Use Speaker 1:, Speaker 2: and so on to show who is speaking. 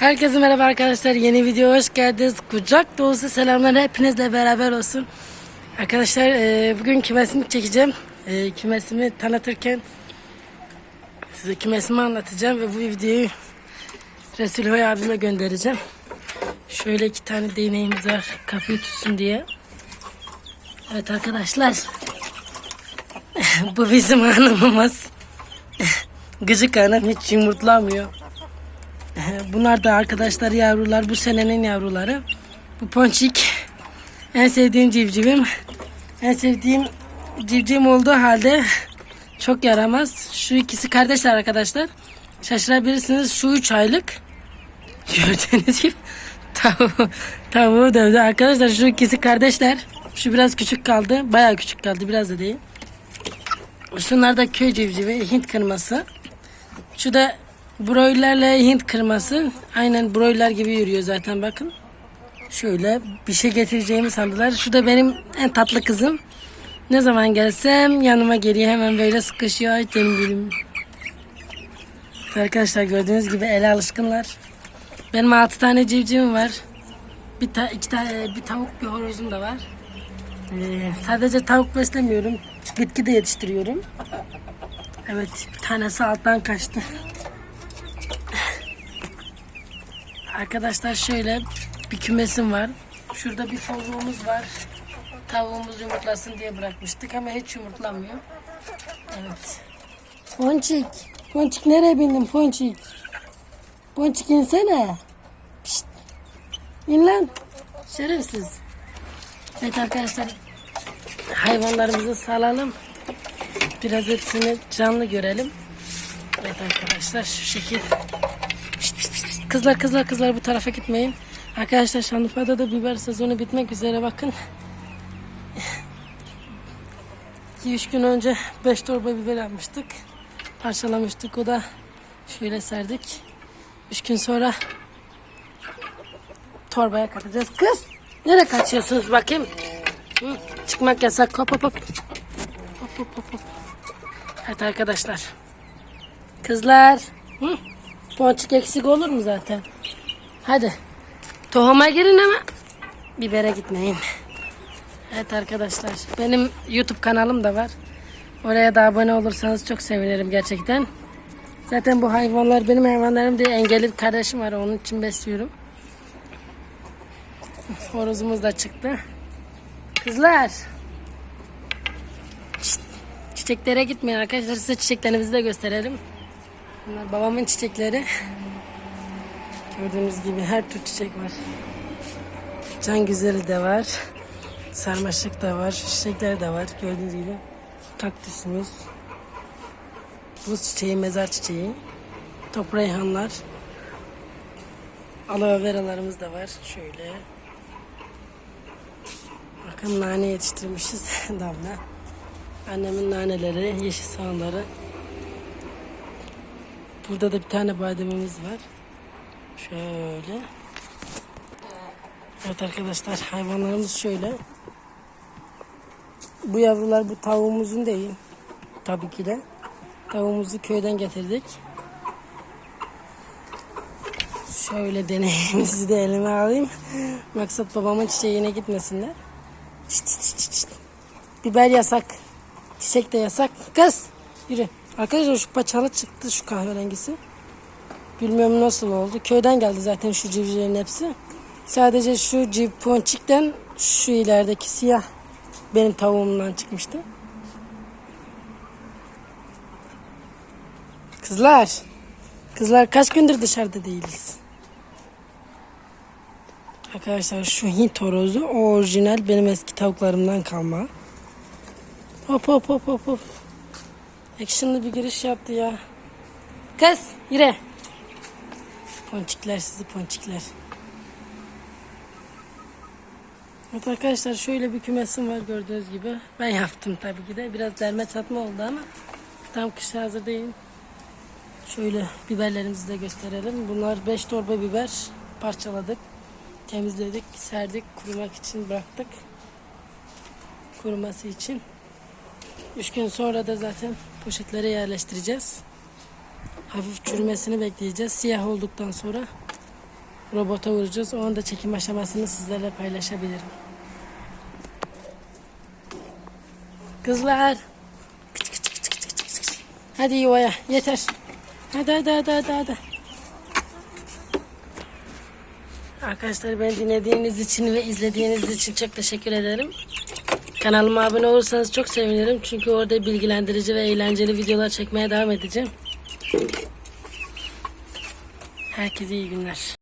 Speaker 1: Herkese merhaba arkadaşlar. Yeni video hoş geldiniz. Kucak dolusu selamlar hepinizle beraber olsun. Arkadaşlar e, bugün kümesimi çekeceğim. E, kümesimi tanıtırken size kümesimi anlatacağım ve bu videoyu Resul Hoy abime göndereceğim. Şöyle iki tane değneğimiz var kapıyı tutsun diye. Evet arkadaşlar. bu bizim hanımımız. Gıcık hanım hiç yumurtlamıyor. Bunlar da arkadaşlar yavrular. Bu senenin yavruları. Bu ponçik. En sevdiğim civcivim. En sevdiğim civcivim olduğu halde çok yaramaz. Şu ikisi kardeşler arkadaşlar. Şaşırabilirsiniz. Şu 3 aylık. Gördüğünüz gibi tavuğu, tavuğu dövdü. Arkadaşlar şu ikisi kardeşler. Şu biraz küçük kaldı. Bayağı küçük kaldı. Biraz da değil. Şunlar da köy civcivi. Hint kırması. Şu da broilerle Hint kırması. Aynen broiler gibi yürüyor zaten bakın. Şöyle bir şey getireceğimi sandılar. Şu da benim en tatlı kızım. Ne zaman gelsem yanıma geliyor hemen böyle sıkışıyor. Ay benim. Arkadaşlar gördüğünüz gibi ele alışkınlar. Benim altı tane civcivim var. Bir ta iki tane bir tavuk bir horozum da var. Ee, sadece tavuk beslemiyorum. Bitki de yetiştiriyorum. Evet bir tanesi alttan kaçtı. Arkadaşlar şöyle bir kümesim var. Şurada bir fozuğumuz var. Tavuğumuz yumurtlasın diye bırakmıştık ama hiç yumurtlamıyor. Evet. Ponçik. Ponçik nereye bindin Ponçik? Ponçik insene. Pişt. İn lan. Şerefsiz. Evet arkadaşlar. Hayvanlarımızı salalım. Biraz hepsini canlı görelim. Evet arkadaşlar şu şekil. Kızlar kızlar kızlar bu tarafa gitmeyin. Arkadaşlar Şanlıurfa'da da biber sezonu bitmek üzere bakın. 2-3 gün önce 5 torba biber almıştık. Parçalamıştık o da şöyle serdik. 3 gün sonra torbaya katacağız. Kız nereye kaçıyorsunuz bakayım? Hı, çıkmak yasak. Hop hop hop. Hop hop hop. Evet arkadaşlar. Kızlar. Hı? Ponçik eksik olur mu zaten? Hadi. Tohuma girin ama bibere gitmeyin. Evet arkadaşlar. Benim YouTube kanalım da var. Oraya da abone olursanız çok sevinirim gerçekten. Zaten bu hayvanlar benim hayvanlarım diye engelli kardeşim var. Onun için besliyorum. Horozumuz da çıktı. Kızlar. Çiçeklere gitmeyin arkadaşlar. Size çiçeklerimizi de gösterelim. Bunlar babamın çiçekleri. Gördüğünüz gibi her tür çiçek var. Can güzeli de var. Sarmaşık da var. Çiçekler de var. Gördüğünüz gibi. Kaktüsümüz. Buz çiçeği, mezar çiçeği. Top reyhanlar. Aloe veralarımız da var. Şöyle. Bakın nane yetiştirmişiz. Damla. Annemin naneleri, yeşil soğanları. Burada da bir tane bademimiz var. Şöyle. Evet arkadaşlar hayvanlarımız şöyle. Bu yavrular bu tavuğumuzun değil. Tabii ki de. Tavuğumuzu köyden getirdik. Şöyle deneyimizi de elime alayım. Maksat babamın çiçeğine gitmesinler. Şişt, şişt, şişt. Biber yasak. Çiçek de yasak. Kız yürü. Arkadaşlar şu paçalı çıktı şu kahverengisi. Bilmiyorum nasıl oldu. Köyden geldi zaten şu civcivlerin hepsi. Sadece şu civ ponçikten şu ilerideki siyah benim tavuğumdan çıkmıştı. Kızlar. Kızlar kaç gündür dışarıda değiliz. Arkadaşlar şu Hint horozu orijinal benim eski tavuklarımdan kalma. Hop hop hop hop hop. Action'lı bir giriş yaptı ya. Kız yürü. Ponçikler sizi ponçikler. Evet arkadaşlar şöyle bir kümesim var gördüğünüz gibi. Ben yaptım tabii ki de. Biraz derme çatma oldu ama tam kışa hazır değil. Şöyle biberlerimizi de gösterelim. Bunlar 5 torba biber parçaladık. Temizledik, serdik, kurumak için bıraktık. Kuruması için. 3 gün sonra da zaten poşetlere yerleştireceğiz. Hafif çürümesini bekleyeceğiz. Siyah olduktan sonra robota vuracağız. Onun da çekim aşamasını sizlerle paylaşabilirim. Kızlar. Hadi yuvaya yeter. Hadi hadi hadi hadi hadi. Arkadaşlar beni dinlediğiniz için ve izlediğiniz için çok teşekkür ederim. Kanalıma abone olursanız çok sevinirim. Çünkü orada bilgilendirici ve eğlenceli videolar çekmeye devam edeceğim. Herkese iyi günler.